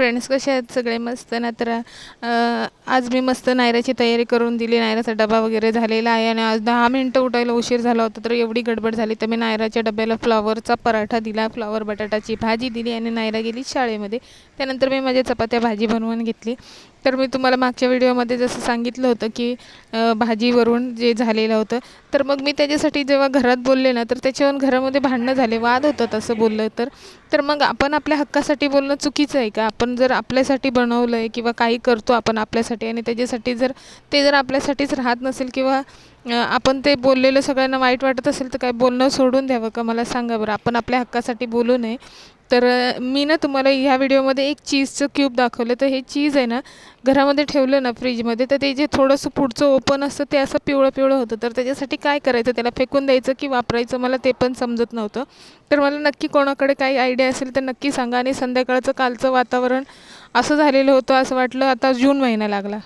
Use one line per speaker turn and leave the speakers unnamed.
Friends कसे आहेत सगळे मस्त ना तर आज मी मस्त नायराची तयारी करून दिली. नायराचा डबा वगैरे झालेला आहे आणि आज दहा मिनटं उठायला उशीर झाला होता तर एवढी गडबड झाली. तर मी नायराच्या डब्याला फ्लॉवरचा पराठा दिला. फ्लॉवर बटाटाची भाजी दिली आणि नायरा गेली शाळेमध्ये. त्यानंतर मी माझ्या चपात्या भाजी बनवून घेतली. तर मी तुम्हाला मागच्या व्हिडिओमध्ये जसं सांगितलं होतं की भाजीवरून जे झालेलं होतं तर मग मी त्याच्यासाठी जेव्हा घरात बोलले ना तर त्याच्यावरून घरामध्ये भांडणं झाले वाद होतं तसं बोललं तर. तर मग आपण आपल्या हक्कासाठी बोलणं चुकीचं आहे का? आपण जर आपल्यासाठी बनवलं आहे किंवा काही करतो आपण आपल्यासाठी आणि त्याच्यासाठी जर ते जर आपल्यासाठीच राहत नसेल किंवा आपण ते बोललेलं सगळ्यांना वाईट वाटत असेल तर काय बोलणं सोडून द्यावं का? मला सांगा बरं. आपण आपल्या हक्कासाठी बोलू नये. तर मी ना तुम्हाला ह्या व्हिडिओमध्ये एक चीजचं क्यूब दाखवलं. तर हे चीज आहे ना घरामध्ये ठेवलं ना फ्रीजमध्ये तर ते जे थोडंसं पुढचं ओपन असतं ते असं पिवळं पिवळं होतं. तर त्याच्यासाठी काय करायचं त्याला फेकून द्यायचं की वापरायचं मला ते पण समजत नव्हतं. तर मला नक्की कोणाकडे काही आयडिया असेल तर नक्की सांगा. आणि संध्याकाळचं कालचं वातावरण असं झालेलं होतं असं वाटलं. आता जून महिना लागला.